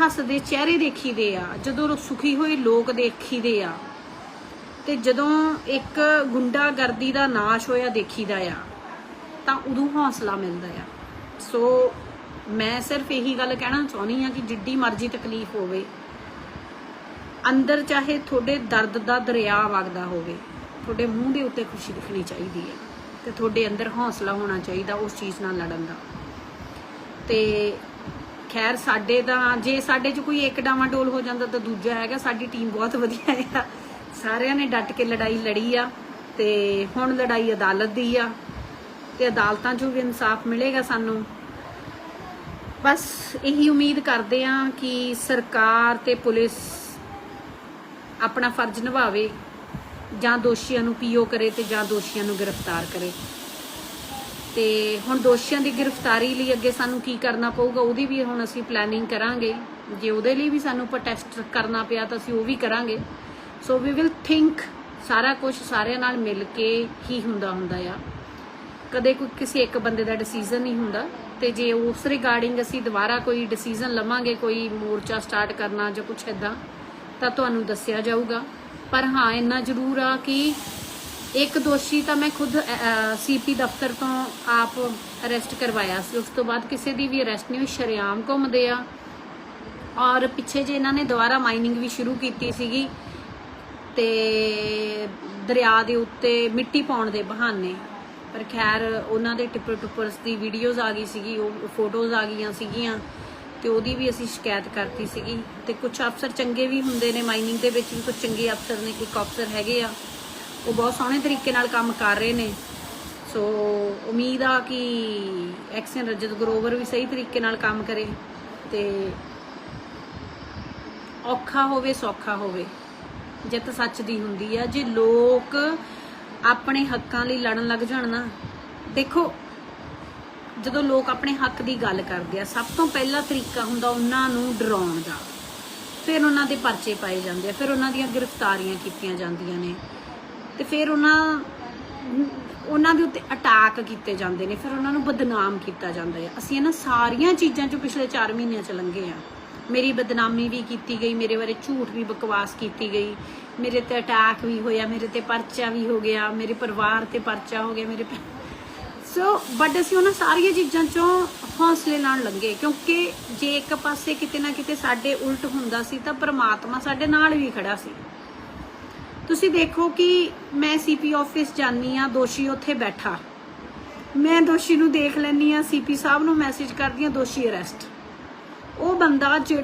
ਹੱਸਦੇ ਚਿਹਰੇ ਦੇਖੀਦੇ ਆ, ਜਦੋਂ ਸੁਖੀ ਹੋਏ ਲੋਕ ਦੇਖੀਦੇ ਆ, ਤੇ ਜਦੋਂ ਇੱਕ ਗੁੰਡਾਗਰਦੀ ਦਾ ਨਾਸ਼ ਹੋਇਆ ਦੇਖੀਦਾ ਆ, ਤਾਂ ਉਦੋਂ ਹੌਸਲਾ ਮਿਲਦਾ ਆ। ਸੋ ਮੈਂ ਸਿਰਫ ਇਹੀ ਗੱਲ ਕਹਿਣਾ ਚਾਹੁੰਦੀ ਆ ਕਿ ਜਿੱਡੀ ਮਰਜ਼ੀ ਤਕਲੀਫ ਹੋਵੇ, ਅੰਦਰ ਚਾਹੇ ਤੁਹਾਡੇ ਦਰਦ ਦਾ ਦਰਿਆ ਵਗਦਾ ਹੋਵੇ, ਤੁਹਾਡੇ ਮੂੰਹ ਦੇ ਉੱਤੇ ਖੁਸ਼ੀ ਦਿਖਣੀ ਚਾਹੀਦੀ ਹੈ ਤੇ ਤੁਹਾਡੇ ਅੰਦਰ ਹੌਸਲਾ ਹੋਣਾ ਚਾਹੀਦਾ ਉਸ ਚੀਜ਼ ਨਾਲ ਲੜਨ ਦਾ। ਤੇ ਖੈਰ, ਸਾਡੇ ਦਾ, ਜੇ ਸਾਡੇ 'ਚ ਕੋਈ ਇੱਕ ਡਾਵਾਡੋਲ ਹੋ ਜਾਂਦਾ ਤਾਂ ਦੂਜਾ ਹੈਗਾ, ਸਾਡੀ ਟੀਮ ਬਹੁਤ ਵਧੀਆ ਆ। ਸਾਰਿਆਂ ਨੇ ਡਟ ਕੇ ਲੜਾਈ ਲੜੀ ਆ ਤੇ ਹੁਣ ਲੜਾਈ ਅਦਾਲਤ ਦੀ ਆ ਤੇ ਅਦਾਲਤਾਂ 'ਚੋਂ ਵੀ ਇਨਸਾਫ ਮਿਲੇਗਾ ਸਾਨੂੰ। ਬਸ ਇਹੀ ਉਮੀਦ ਕਰਦੇ ਆ ਕਿ ਸਰਕਾਰ ਤੇ ਪੁਲਿਸ ਆਪਣਾ ਫਰਜ਼ ਨਿਭਾਵੇ, ਜਾਂ ਦੋਸ਼ੀਆਂ ਨੂੰ ਪੀਓ ਕਰੇ ਤੇ ਜਾਂ ਦੋਸ਼ੀਆਂ ਨੂੰ ਗ੍ਰਿਫਤਾਰ ਕਰੇ। ਤੇ ਹੁਣ ਦੋਸ਼ੀਆਂ ਦੀ ਗ੍ਰਿਫਤਾਰੀ ਲਈ ਅੱਗੇ ਸਾਨੂੰ ਕੀ ਕਰਨਾ ਪਊਗਾ, ਉਹਦੀ ਵੀ ਹੁਣ ਅਸੀਂ ਪਲੈਨਿੰਗ ਕਰਾਂਗੇ। ਜੇ ਉਹਦੇ ਲਈ ਵੀ ਸਾਨੂੰ ਪ੍ਰੋਟੈਸਟ ਕਰਨਾ ਪਿਆ ਤਾਂ ਅਸੀਂ ਉਹ ਵੀ ਕਰਾਂਗੇ। ਸੋ ਵੀ ਵਿਲ ਥਿੰਕ ਸਾਰਾ ਕੁਝ ਸਾਰਿਆਂ ਨਾਲ ਮਿਲ ਕੇ ਹੀ ਹੁੰਦਾ ਹੁੰਦਾ ਆ। ਕਦੇ ਕੋਈ ਕਿਸੇ ਇੱਕ ਬੰਦੇ ਦਾ ਡਿਸੀਜਨ ਨਹੀਂ ਹੁੰਦਾ ਤੇ ਜੇ ਉਸ ਰਿਗਾਰਡਿੰਗ ਅਸੀਂ ਦੁਬਾਰਾ ਕੋਈ ਡਿਸੀਜਨ ਲਵਾਂਗੇ, ਕੋਈ ਮੋਰਚਾ ਸਟਾਰਟ ਕਰਨਾ ਜਾਂ ਕੁਝ ਇਦਾਂ ਤਾਂ ਤੁਹਾਨੂੰ ਦੱਸਿਆ ਜਾਊਗਾ। ਪਰ ਹਾਂ, ਇੰਨਾ ਜ਼ਰੂਰ ਆ ਕਿ ਇੱਕ ਦੋਸ਼ੀ ਤਾਂ ਮੈਂ ਖੁਦ ਸੀਪੀ ਦਫ਼ਤਰ ਤੋਂ ਆਪ ਅਰੈਸਟ ਕਰਵਾਇਆ ਸੀ। ਉਸ ਤੋਂ ਬਾਅਦ ਕਿਸੇ ਦੀ ਵੀ ਅਰੈਸਟ ਨਹੀਂ ਹੋਈ, ਸ਼ਰੇਆਮ ਘੁੰਮਦੇ ਆ। ਔਰ ਪਿੱਛੇ ਜੇ ਇਹਨਾਂ ਨੇ ਦੁਬਾਰਾ ਮਾਈਨਿੰਗ ਵੀ ਸ਼ੁਰੂ ਕੀਤੀ ਸੀਗੀ ਤੇ ਦਰਿਆ ਦੇ ਉੱਤੇ ਮਿੱਟੀ ਪਾਉਣ ਦੇ ਬਹਾਨੇ। ਪਰ ਖੈਰ ਉਹਨਾਂ ਦੇ ਟਿੱਪਰ ਟੁੱਪਰਸ ਦੀ ਵੀਡੀਓਜ਼ ਆ ਗਈ ਸੀਗੀ, ਉਹ ਫੋਟੋਜ਼ ਆ ਗਈਆਂ ਸੀਗੀਆਂ ਤੇ ਉਹਦੀ ਵੀ ਅਸੀਂ ਸ਼ਿਕਾਇਤ ਕਰਤੀ ਸੀਗੀ। ਤੇ ਕੁਝ ਅਫਸਰ ਚੰਗੇ ਵੀ ਹੁੰਦੇ ਨੇ ਮਾਈਨਿੰਗ ਦੇ ਵਿੱਚ ਵੀ ਕੁਝ ਚੰਗੇ ਅਫਸਰ ਨੇ ਇੱਕ ਅਫਸਰ ਹੈਗੇ ਆ। ਉਹ ਬਹੁਤ ਸੋਹਣੇ ਤਰੀਕੇ ਨਾਲ ਕੰਮ ਕਰ ਰਹੇ ਨੇ। ਸੋ ਉਮੀਦ ਆ ਕਿ ਐਕਸ਼ਨ ਰਜਤ ਗਰੋਵਰ ਵੀ ਸਹੀ ਤਰੀਕੇ ਨਾਲ ਕੰਮ ਕਰੇ ਤੇ ਔਖਾ ਹੋਵੇ, ਸੌਖਾ ਹੋਵੇ। ਜਿੱਤ ਸੱਚ ਦੀ ਹੁੰਦੀ ਆ। ਜੇ ਲੋਕ ਆਪਣੇ ਹੱਕਾਂ ਲਈ ਲੜਨ ਲੱਗ ਜਾਣ ਨਾ, ਦੇਖੋ, ਜਦੋਂ ਲੋਕ ਆਪਣੇ ਹੱਕ ਦੀ ਗੱਲ ਕਰਦੇ ਆ, ਸਭ ਤੋਂ ਪਹਿਲਾ ਤਰੀਕਾ ਹੁੰਦਾ ਉਹਨਾਂ ਨੂੰ ਡਰਾਉਣ ਦਾ। ਫਿਰ ਉਹਨਾਂ ਦੇ ਪਰਚੇ ਪਾਏ ਜਾਂਦੇ ਆ, ਫਿਰ ਉਹਨਾਂ ਦੀਆਂ ਗ੍ਰਿਫਤਾਰੀਆਂ ਕੀਤੀਆਂ ਜਾਂਦੀਆਂ ਨੇ। ਤੇ ਫਿਰ ਉਹਨਾਂ ਉਹਨਾਂ ਦੇ ਉੱਤੇ ਅਟੈਕ ਕੀਤੇ ਜਾਂਦੇ ਨੇ, ਫਿਰ ਉਹਨਾਂ ਨੂੰ ਬਦਨਾਮ ਕੀਤਾ ਜਾਂਦਾ ਹੈ। ਅਸੀਂ ਇਹਨਾਂ ਸਾਰੀਆਂ ਚੀਜ਼ਾਂ ਚੋਂ ਪਿਛਲੇ 4 ਮਹੀਨਿਆਂ ਚ ਲੰਘੇ ਆ ਮੇਰੀ ਬਦਨਾਮੀ ਵੀ ਕੀਤੀ ਗਈ, ਮੇਰੇ ਬਾਰੇ ਝੂਠ ਵੀ ਬਕਵਾਸ ਕੀਤੀ ਗਈ, ਮੇਰੇ ਤੇ ਅਟੈਕ ਵੀ ਹੋਇਆ, ਮੇਰੇ ਤੇ ਪਰਚਾ ਵੀ ਹੋ ਗਿਆ, ਮੇਰੇ ਪਰਿਵਾਰ ਤੇ ਪਰਚਾ ਹੋ ਗਿਆ, ਮੇਰੇ ਸੋ ਬਟ ਅਸੀਂ ਉਹਨਾਂ ਸਾਰੀਆਂ ਚੀਜ਼ਾਂ ਚੋਂ ਹੌਸਲੇ ਨਾਲ ਲੰਘੇ, ਕਿਉਂਕਿ ਜੇ ਇੱਕ ਪਾਸੇ ਕਿਤੇ ਨਾ ਕਿਤੇ ਸਾਡੇ ਉਲਟ ਹੁੰਦਾ ਸੀ, ਤਾਂ ਪ੍ਰਮਾਤਮਾ ਸਾਡੇ ਨਾਲ ਵੀ ਖੜਾ ਸੀ। ਤੁਸੀਂ ਦੇਖੋ ਕਿ ਮੈਂ ਸੀਪੀ ਆਫਿਸ ਜਾਨੀ ਆ ਦੋਸ਼ੀ ਉੱਥੇ ਬੈਠਾ। ਮੈਂ ਦੋਸ਼ੀ ਨੂੰ ਦੇਖ ਲੈਣੀ ਆ ਸੀਪੀ ਸਾਹਿਬ ਨੂੰ ਮੈਸੇਜ ਕਰਦੀ ਆ ਦੋਸ਼ੀ ਅਰੈਸਟ ਉਹ ਬੰਦਾ ਜਿਹੜਾ